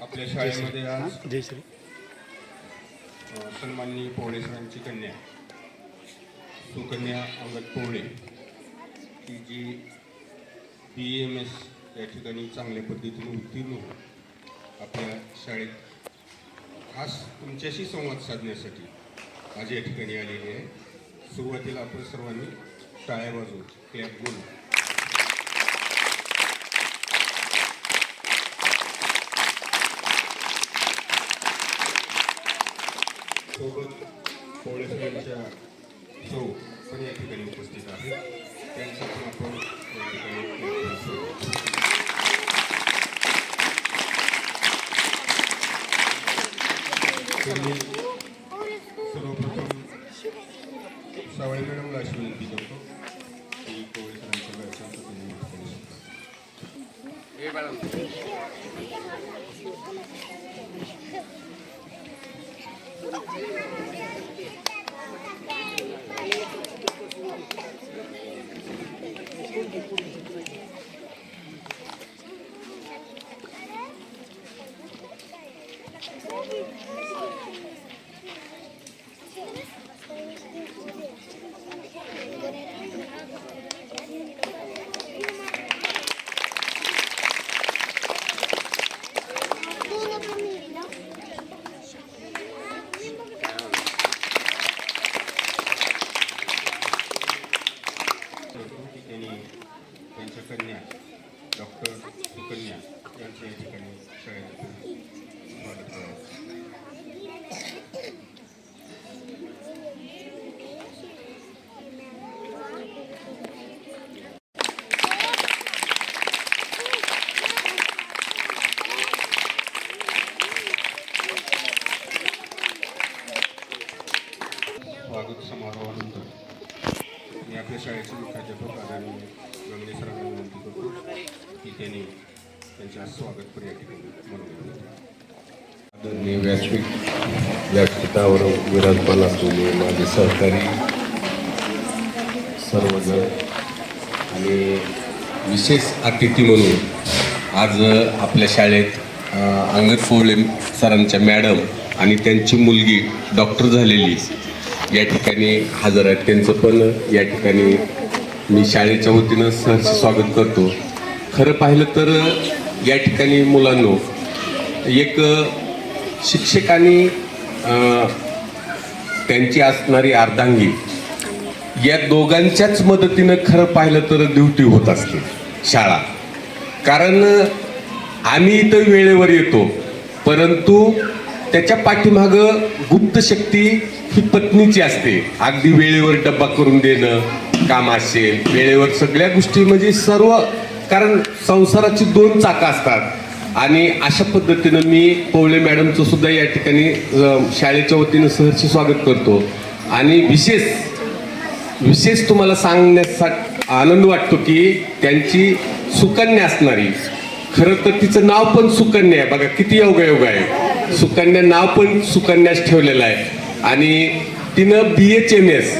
आपल्या शाळेमध्ये आज सन्माननीय पोवळे सरांची कन्या सुकन्या अंगद पोवळे की जी बी एम एस या ठिकाणी चांगल्या पद्धतीने उत्तीर्ण होऊन आपल्या शाळेत खास तुमच्याशी संवाद साधण्यासाठी आज या ठिकाणी आलेली आहे. सुरुवातीला आपण सर्वांनी टाळ्या वाजवून क्लॅप बोलू सोबत पोळेसरांच्या सौ पण या ठिकाणी उपस्थित आहेत त्यांचा पण आपण या ठिकाणी एक सर्वप्रथम सावळे मॅडमला अशी विनंती करतो की पोळेसरांच्या व्यवसायाचा तुम्ही मॅडम. व्यासपीठ व्यासपीठावर विराजमान असलेले माझे सहकारी सर्वजण. आणि विशेष अतिथी म्हणून आज आपल्या शाळेत अ, अंगद सरांच्या मॅडम आणि त्यांची मुलगी डॉक्टर झालेली या ठिकाणी हजर आहेत. त्यांचं पण या ठिकाणी मी शाळेच्या वतीनं सहर्ष स्वागत करतो. खरं पाहिलं तर या ठिकाणी मुलांनो एक शिक्षकांनी त्यांची असणारी अर्धांगी या दोघांच्याच मदतीनं खरं पाहिलं तर ड्युटी होत असते शाळा. कारण आम्ही इथं वेळेवर येतो परंतु त्याच्या पाठीमागं गुप्त शक्ती ही पत्नीची असते. अगदी वेळेवर डब्बा करून देणं काम असेल वेळेवर सगळ्या गोष्टी म्हणजे सर्व कारण संसाराची दोन चाकं असतात. आणि अशा पद्धतीनं मी पवळे मॅडमचं सुद्धा या ठिकाणी शाळेच्या वतीनं सहर्ष स्वागत करतो. आणि विशेष विशेष तुम्हाला सांगण्यासा आनंद वाटतो की त्यांची सुकन्या असणारी खरं तर तिचं नाव पण सुकन्या आहे. बघा किती योगायोग आहे. सुकन्या नाव पण सुकन्याच ठेवलेलं आहे. आणि तिनं बी एच एम एस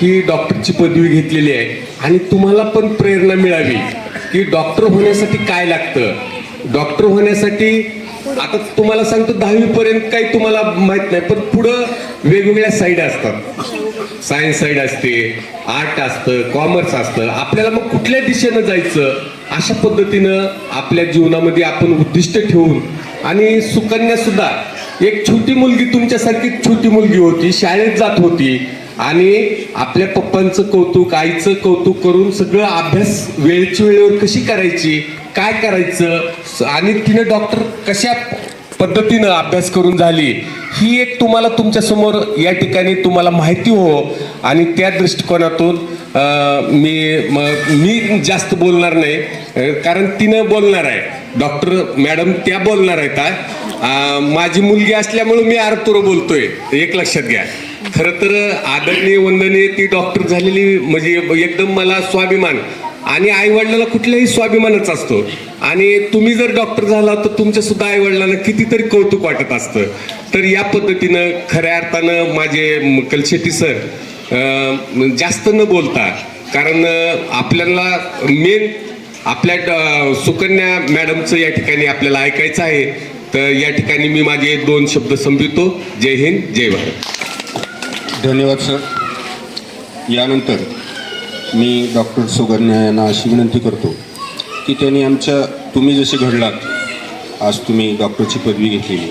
ही डॉक्टरची पदवी घेतलेली आहे. आणि तुम्हाला पण प्रेरणा मिळावी की डॉक्टर होण्यासाठी काय लागतं? डॉक्टर होण्यासाठी आता तुम्हाला सांगतो दहावी पर्यंत काही तुम्हाला माहीत नाही पण पुढं वेगवेगळ्या साईड असतात. सायन्स साईड असते आर्ट असतं कॉमर्स असतं. आपल्याला मग कुठल्या दिशेनं जायचं? अशा पद्धतीनं आपल्या जीवनामध्ये आपण उद्दिष्ट ठेवून आणि सुकन्या सुद्धा. एक छोटी मुलगी तुमच्यासारखी छोटी मुलगी होती शाळेत जात होती आणि आपल्या पप्पांचं कौतुक आईचं कौतुक करून सगळं अभ्यास वेळची वेळेवर कशी करायची? काय करायचं? आणि तिने डॉक्टर कशा पद्धतीनं अभ्यास करून झाली? ही एक तुम्हाला तुमच्यासमोर या ठिकाणी तुम्हाला माहिती हो. आणि त्या दृष्टिकोनातून मी मी जास्त बोलणार नाही. कारण तिनं बोलणार आहे. डॉक्टर मॅडम त्या बोलणार आहेत माझी मुलगी असल्यामुळे मी आरतुर बोलतोय. एक लक्षात घ्या. खरं तर आदरणीय वंदनीय ती डॉक्टर झालेली म्हणजे एकदम मला स्वाभिमान. आणि आईवडिलाला कुठल्याही स्वाभिमानच असतो. आणि तुम्ही जर डॉक्टर झाला तर तुमच्या सुद्धा आईवडिलांना कितीतरी कौतुक वाटत असतं. तर या पद्धतीनं खऱ्या अर्थानं माझे म- कलशेट्टी सर जास्त न बोलता कारण आपल्याला मेन आपल्या सुकन्या मॅडमचं या ठिकाणी आपल्याला ऐकायचं आहे. तर या ठिकाणी मी माझे दोन शब्द संपितो जय हिंद जय भारत. धन्यवाद सर. यानंतर मी डॉक्टर सुगन्या यांना अशी विनंती करतो की त्यांनी आमच्या तुम्ही जसे घडलात आज तुम्ही डॉक्टरची पदवी घेतलेली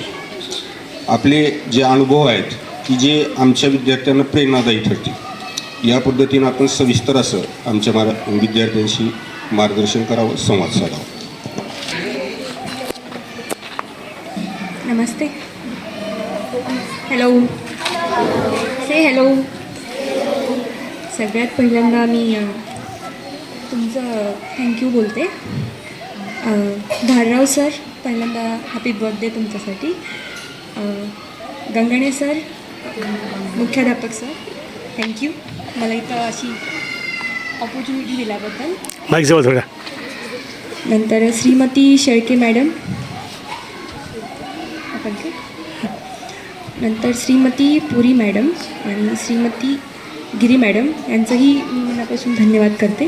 आपले जे अनुभव आहेत की जे आमच्या विद्यार्थ्यांना प्रेरणादायी ठरतील या पद्धतीनं आपण सविस्तर असं आमच्या मार विद्यार्थ्यांशी मार्गदर्शन करावं संवाद साधावा. नमस्ते. हॅलो से हॅलो सगळ्यात पहिल्यांदा मी तुमचं थँक्यू बोलते. धारराव सर पहिल्यांदा हॅपी बर्थडे तुमच्यासाठी. गंगणे सर मुख्याध्यापक सर थँक्यू मला इथं अशी ऑपॉर्च्युनिटी दिल्याबद्दल. नंतर श्रीमती शेळके मॅडम आपण. नंतर श्रीमती पुरी मॅडम आणि श्रीमती गिरी मॅडम यांचंही मी मनापासून धन्यवाद करते.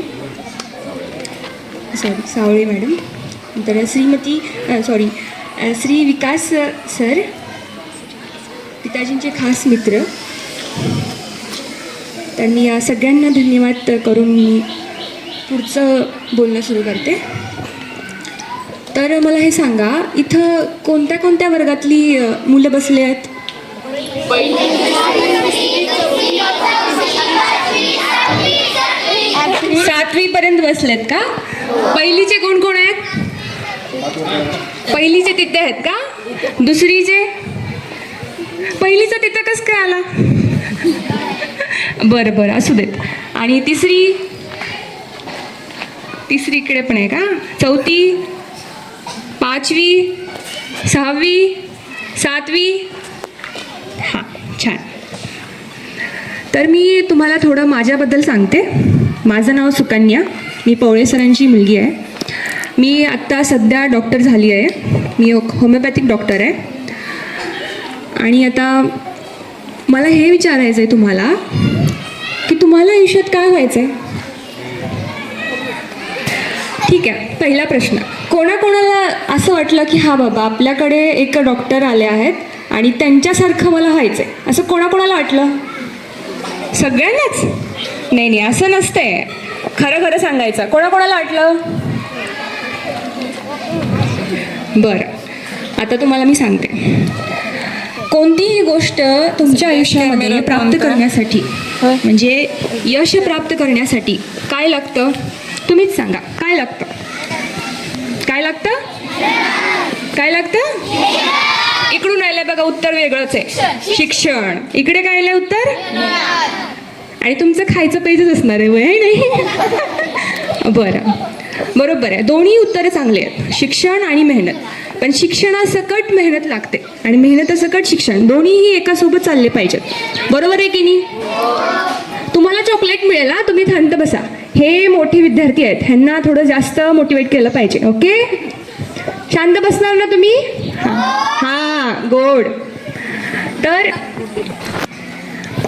Sorry Savale madam. नंतर श्रीमती सॉरी श्री विकास सर पिताजींचे खास मित्र. त्यांनी या सगळ्यांना धन्यवाद करून मी पुढचं बोलणं सुरू करते. तर मला हे सांगा इथं कोणत्या कोणत्या वर्गातली मुलं बसले आहेत? सातवी पर्यंत बसलेत का? पहिलीचे कोण कोण आहेत? पहिलीचे तिथे आहेत का? दुसरीचे? पहिलीचं तिथं कसं काय आला? बरं बरं असू देत. आणि तिसरी? तिसरी इकडे पण आहे का? चौथी? पाचवी? सहावी? सातवी? हां छान. तर मी तुम्हाला थोडं माझ्याबद्दल सांगते. माझं नाव सुकन्या. मी पवळे सरांची मुलगी आहे. मी आत्ता सध्या डॉक्टर झाली आहे. मी होमिओपॅथिक डॉक्टर आहे. आणि आता मला हे विचारायचं आहे तुम्हाला की तुम्हाला आयुष्यात काय व्हायचं आहे ठीक आहे पहिला प्रश्न. कोणाकोणाला असं वाटलं की हा बाबा आपल्याकडे एक डॉक्टर आले आहेत आणि त्यांच्यासारखं मला व्हायचं आहे असं कोणाकोणाला वाटलं? सगळ्यांनाच? नाही नाही असं नसतंय. खरं खरं सांगायचं. कोणाकोणाला वाटलं? बरं. आता तुम्हाला मी सांगते. कोणतीही गोष्ट तुमच्या आयुष्यामध्ये प्राप्त करण्यासाठी म्हणजे यश प्राप्त करण्यासाठी काय लागतं? तुम्हीच सांगा. काय लागतं? काय लागतं? काय लागतं? इकडून आलंय बघा उत्तर वेगळंच आहे. शिक्षण. इकडे काय आलंय उत्तर? आणि तुमचं खायचं पेजच असणार आहे वय नाही? बरं. बरोबर आहे. दोन्ही उत्तरं चांगले आहेत. शिक्षण आणि मेहनत. पण शिक्षणासकट मेहनत लागते. आणि मेहनतासकट शिक्षण. दोन्हीही एकासोबत चालले पाहिजेत. बरोबर आहे की नाही? तुम्हाला चॉकलेट मिळेल हा? तुम्ही शांत बसा. हे मोठे विद्यार्थी आहेत. ह्यांना थोडं जास्त मोटिवेट केलं पाहिजे. ओके? शांत बसणार ना तुम्ही? हां गोड. तर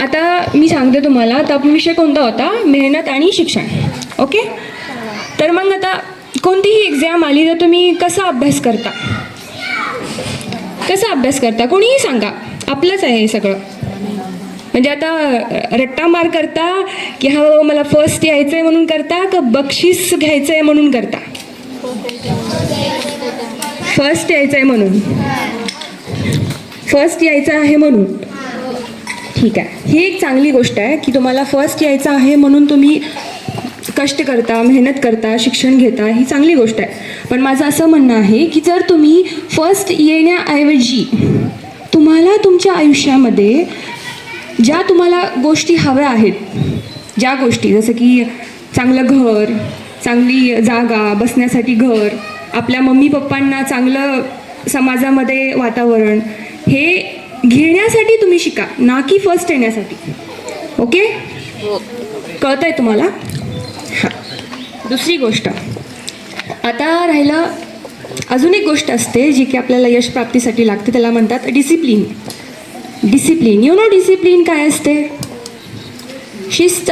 आता मी सांगते तुम्हाला आता आपला विषय कोणता होता? मेहनत आणि शिक्षण. ओके? तर मग आता कोणतीही एक्झाम आली तर तुम्ही कसा अभ्यास करता? कसा अभ्यास करता? कोणीही सांगा. आपलंच आहे हे सगळं. म्हणजे आता रट्टा मार करता की हा मला फर्स्ट यायचं आहे म्हणून करता का बक्षीस घ्यायचं आहे म्हणून करता? फर्स्ट यायचं आहे म्हणून. फर्स्ट यायचं आहे म्हणून. ठीक आहे. ही एक चांगली गोष्ट आहे की तुम्हाला फर्स्ट यायचं आहे म्हणून तुम्ही कष्ट करता मेहनत करता शिक्षण घेता ही चांगली गोष्ट आहे. पण माझं असं म्हणणं आहे की जर तुम्ही फर्स्ट येण्याऐवजी तुम्हाला तुमच्या आयुष्यामध्ये ज्या तुम्हाला गोष्टी हव्या आहेत ज्या गोष्टी जसं की चांगलं घर चांगली जागा बसण्यासाठी घर आपल्या मम्मी पप्पांना चांगलं समाजामध्ये वातावरण हे घेण्यासाठी तुम्ही शिका ना की फर्स्ट येण्यासाठी. ओके कळत आहे तुम्हाला? हां. दुसरी गोष्ट. आता राहिलं अजून एक गोष्ट असते जी की आपल्याला यश प्राप्तीसाठी लागते त्याला म्हणतात discipline discipline you know discipline काय असते? शिस्त.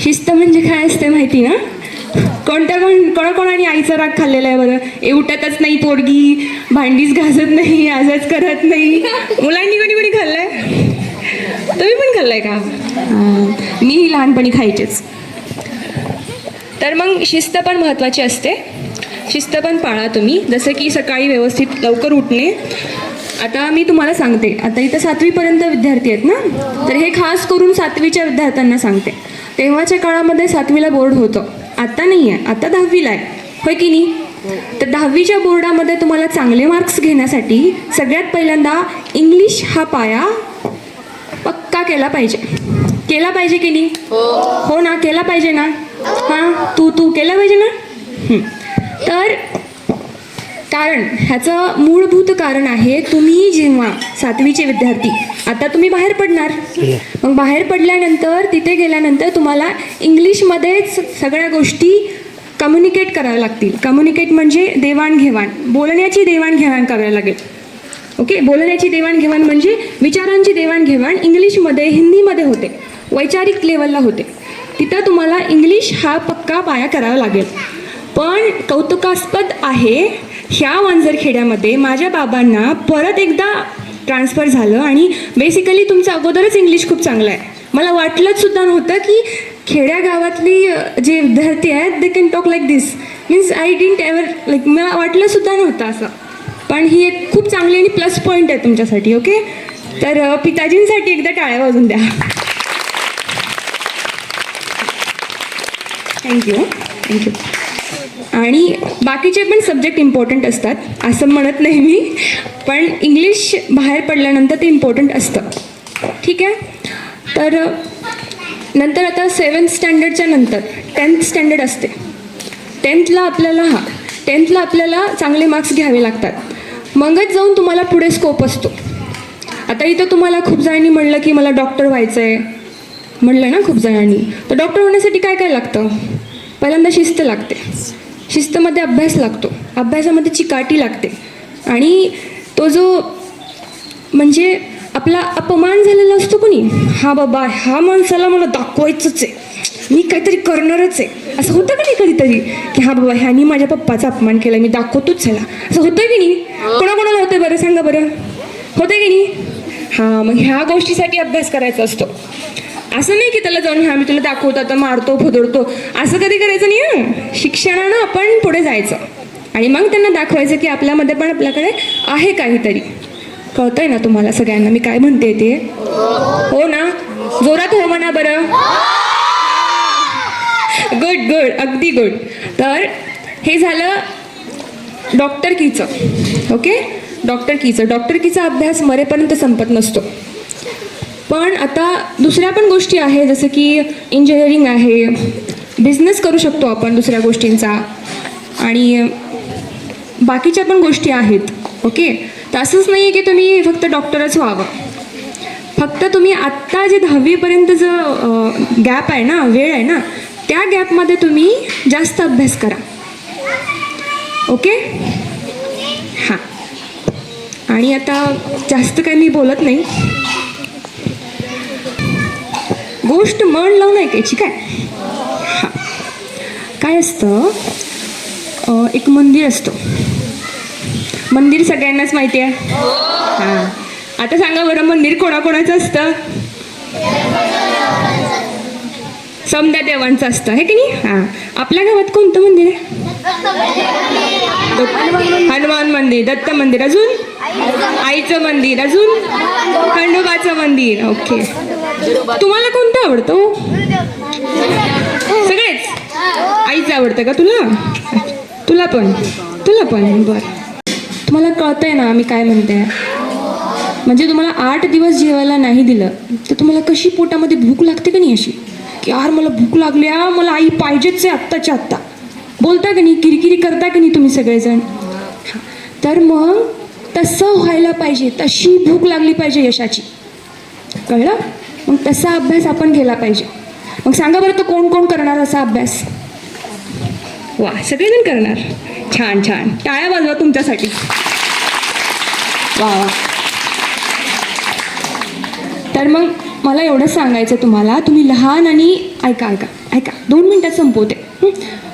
शिस्त म्हणजे काय असते माहिती ना? कोणत्या कोण कोणाकोणाने आईचा राग खाल्लेला आहे बरं? ए उठतच नाही पोरगी भांडीच घासत नाही आजच करत नाही. मुलांनी कोणी कोणी खाल्लंय? तुम्ही पण खाल्लंय का? मी लहानपणी खायचेच. तर मग शिस्त पण महत्त्वाची असते. शिस्त पण पाळा तुम्ही. जसं की सकाळी व्यवस्थित लवकर उठणे. आता मी तुम्हाला सांगते. आता इथं सातवीपर्यंत विद्यार्थी आहेत ना? तर हे खास करून सातवीच्या विद्यार्थ्यांना सांगते. तेव्हाच्या काळामध्ये सातवीला बोर्ड होतं. आता नाही आहे आता दहावीला आहे. होय की नाही? तर दहावीच्या बोर्डामध्ये तुम्हाला चांगले मार्क्स घेण्यासाठी सगळ्यात पहिल्यांदा इंग्लिश हा पाया पक्का केला पाहिजे. केला पाहिजे की नाही? हो. ना केला पाहिजे ना? हां तू तू केला पाहिजे ना? हं. तर कारण ह्याचं मूलभूत कारण आहे तुम्ही जेव्हा सातवीचे विद्यार्थी आता तुम्ही बाहेर पडणार. मग बाहेर पडल्यानंतर तिथे गेल्यानंतर तुम्हाला इंग्लिशमध्येच सगळ्या गोष्टी कम्युनिकेट कराव्या लागतील. कम्युनिकेट म्हणजे देवाणघेवाण. बोलण्याची देवाणघेवाण करावी लागेल. ओके बोलण्याची देवाणघेवाण म्हणजे विचारांची देवाणघेवाण इंग्लिशमध्ये हिंदीमध्ये होते. वैचारिक लेवलला होते. तिथं तुम्हाला इंग्लिश हा पक्का पाया करावा लागेल. पण कौतुकास्पद आहे ह्या वंजरखेड्यामध्ये माझ्या बाबांना परत एकदा ट्रान्सफर झालं आणि बेसिकली तुमचं अगोदरच इंग्लिश खूप चांगलं आहे. मला वाटलंच सुद्धा नव्हतं की खेड्या गावातली जे विद्यार्थी आहेत they can talk like this means I didn't ever like मला वाटलं सुद्धा नव्हतं असं. पण ही एक खूप चांगली आणि प्लस पॉईंट आहे तुमच्यासाठी ओके तर पिताजींसाठी एकदा टाळ्या वाजून द्या. थँक्यू थँक्यू आणि बाकीचे पण सब्जेक्ट इम्पॉर्टंट असतात असं म्हणत नाही मी. पण इंग्लिश बाहेर पडल्यानंतर ते इम्पॉर्टंट असतं. ठीक आहे? तर नंतर आता सेवन्थ स्टँडर्डच्या नंतर टेन्थ स्टँडर्ड असते. टेन्थला आपल्याला हां टेन्थला आपल्याला चांगले मार्क्स घ्यावे लागतात. मगच जाऊन तुम्हाला पुढे स्कोप असतो. आता इथं तुम्हाला खूप जणांनी म्हणलं की मला डॉक्टर व्हायचं आहे म्हणलं ना खूप जणांनी. तर डॉक्टर होण्यासाठी काय काय लागतं? पहिल्यांदा शिस्त लागते. शिस्तमध्ये अभ्यास लागतो. अभ्यासामध्ये चिकाटी लागते. आणि तो जो म्हणजे आपला अपमान झालेला असतो कोणी हा बाबा ह्या माणसाला मला दाखवायचंच आहे. मी काहीतरी करणारच आहे. असं होतं का नाही कधीतरी? की हा बाबा ह्यानी माझ्या पप्पाचा अपमान केला मी दाखवतोच ह्याला असं होतं की नाही? कोणाकोणाला होतं बरं? सांगा बरं. होतं की नाही? हां मग ह्या गोष्टीसाठी अभ्यास करायचा असतो. असं नाही की त्याला जाऊन हा मी तुला दाखवतो आता मारतो फुदरतो. असं कधी करायचं नाही शिक्षणानं आपण पुढे जायचं. आणि मग त्यांना दाखवायचं की आपल्यामध्ये पण आपल्याकडे आहे काहीतरी. कळतंय ना तुम्हाला सगळ्यांना? मी काय म्हणते ते? हो ना? जोरात हो म्हणा बरं. गुड गुड अगदी गुड तर हे झालं डॉक्टर कीचं. ओके? डॉक्टर कीचं. डॉक्टर कीचा अभ्यास मरेपर्यंत संपत नसतो. पण आता दुसऱ्या पण गोष्टी आहे जसं की इंजिनिअरिंग आहे. बिझनेस करू शकतो आपण दुसऱ्या गोष्टींचा. आणि बाकीच्या पण गोष्टी आहेत ओके? तर असंच नाही आहे की तुम्ही फक्त डॉक्टरच व्हावं. फक्त तुम्ही आत्ता जे दहावीपर्यंत जो गॅप आहे ना वेळ आहे ना त्या गॅपमध्ये तुम्ही जास्त अभ्यास करा. ओके? हां. आणि आता जास्त काही मी बोलत नाही. गोष्ट मन लावून ऐकायची काय हां. काय असतं एक मंदिर असतं. मंदिर सगळ्यांनाच माहिती आहे. हां. आता सांगा बरं मंदिर कोणाकोणाचं असतं? समद्या देवांचं असतं हे की नाही? हां. आपल्या गावात कोणतं मंदिर आहे? हनुमान मंदिर दत्त मंदिर अजून? आईचं मंदिर अजून? खंडोबाचं मंदिर ओके. तुम्हाला कोणतं आवडतं हो? सगळेच? आईच आवडतं का तुला? तुला पण. तुला पण बरं. तुम्हाला कळतंय ना मी काय म्हणते म्हणजे तुम्हाला आठ दिवस जेवायला नाही दिलं तर तुम्हाला कशी पोटामध्ये भूक लागते का नाही अशी? की यार मला भूक लागली हा मला आई पाहिजेच आहे आत्ताच्या आत्ता. बोलता का नाही किरकिरी करता का नाही तुम्ही सगळेजण? तर मग तसं व्हायला पाहिजे तशी भूक लागली पाहिजे यशाची. कळलं? मग तसा अभ्यास आपण केला पाहिजे. मग सांगा बरं तो कोण कोण करणार असा अभ्यास? वा सगळेजण करणार. छान छान. टाळ्या वाजवा तुमच्यासाठी. वा वा. तर मग मला एवढंच सांगायचं तुम्हाला. तुम्ही लहान आणि ऐका ऐका ऐका. दोन मिनटात संपवते.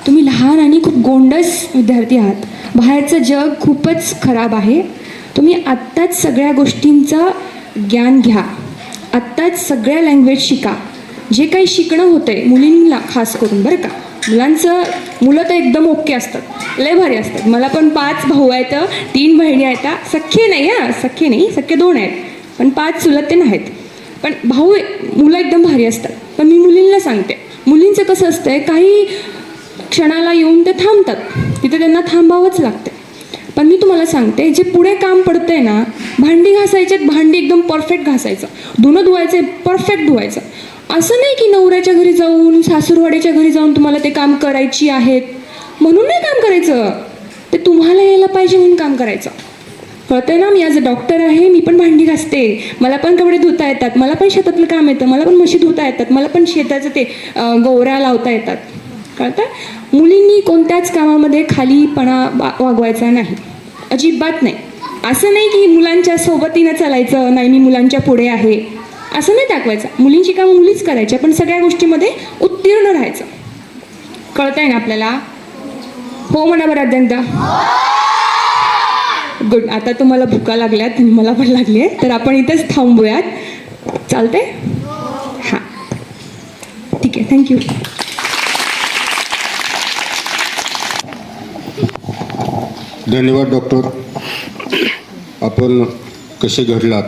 तुम्ही लहान आणि खूप गोंडस विद्यार्थी आहात. बाहेरचं जग खूपच खराब आहे. तुम्ही आत्ताच सगळ्या गोष्टींचं ज्ञान घ्या. आत्ताच सगळ्या लँग्वेज शिका. जे काही शिकणं होतंय मुलींना खास करून बरं का? मुलांचं मुलं तर एकदम ओके असतात. लय भारी असतात. मला पण पाच भाऊ आहेत तीन बहिणी आहेत. सख्खे नाही हां सख्खे नाही सख्खे दोन आहेत. पण पाच चुलत ते नाहीत. पण भाऊ मुलं एकदम भारी असतात. पण मी मुलींना सांगते. मुलींचं कसं असतंय काही क्षणाला येऊन ते थांबतात. तिथे त्यांना थांबावंच लागतं पण मी तुम्हाला सांगते जे पुढे काम पडतंय ना भांडी घासायच्यात भांडी एकदम परफेक्ट घासायचं. धुणं धुवायचं परफेक्ट धुवायचं. असं नाही की नवऱ्याच्या घरी जाऊन सासूरवाड्याच्या घरी जाऊन तुम्हाला ते काम करायची आहेत. म्हणून नाही काम करायचं. ते तुम्हाला यायला पाहिजे म्हणून काम करायचं. कळतंय ना मी आज डॉक्टर आहे मी पण भांडी घासते. मला पण कपडे धुता येतात मला पण शेतातलं काम येतं मला पण म्हशी धुता येतात मला पण शेताचं ते अं, गोवऱ्या लावता येतात. पाळतात मुलींनी कोणत्याच कामामध्ये खालीपणा वागवायचा नाही. अजिबात नाही. असं नाही की मुलांच्या सोबतीनं चालायचं नाही मी मुलांच्या पुढे आहे. असं नाही दाखवायचं. मुलींची कामं मुलीच करायच्या पण सगळ्या गोष्टीमध्ये उत्तीर्ण राहायचं. कळतंय ना आपल्याला? हो म्हणा बरं अत्यंत. गुड आता तुम्हाला भुका लागल्यात आणि मला पण लागली आहे तर आपण इथंच थांबूयात. चालते हां. ठीक आहे. थँक्यू धन्यवाद डॉक्टर आपण कसे घडलात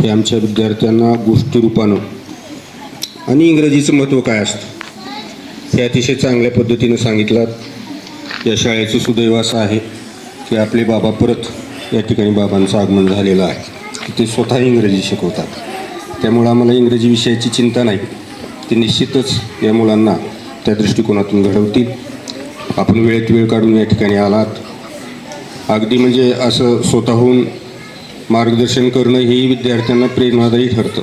हे आमच्या विद्यार्थ्यांना गोष्टीरूपानं. आणि इंग्रजीचं महत्त्व काय असतं? हे अतिशय चांगल्या पद्धतीनं सांगितलात. या शाळेचं सुदैव असं आहे की आपले बाबा परत या ठिकाणी बाबांचं आगमन झालेलं आहे. की ते स्वतः इंग्रजी शिकवतात. त्यामुळं आम्हाला इंग्रजी विषयाची चिंता नाही. ते निश्चितच या मुलांना त्या दृष्टिकोनातून घडवतील. आपण वेळेत वेळ काढून या ठिकाणी आलात. अगदी म्हणजे असं स्वतःहून मार्गदर्शन करणं हेही विद्यार्थ्यांना प्रेरणादायी ठरतं.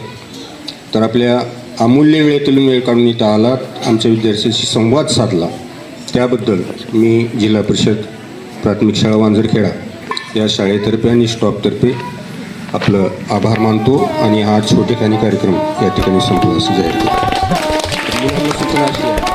तर आपल्या अमूल्य वेळेतील वेळ काढून इथं आलात आमच्या विद्यार्थ्यांशी संवाद साधला. त्याबद्दल मी जिल्हा परिषद प्राथमिक शाळा वांजरखेडा या शाळेतर्फे आणि स्टॉपतर्फे आपलं आभार मानतो आणि हा छोटेखानी कार्यक्रम या ठिकाणी संपला असं जाहीर करतो. सूचना अशी आहे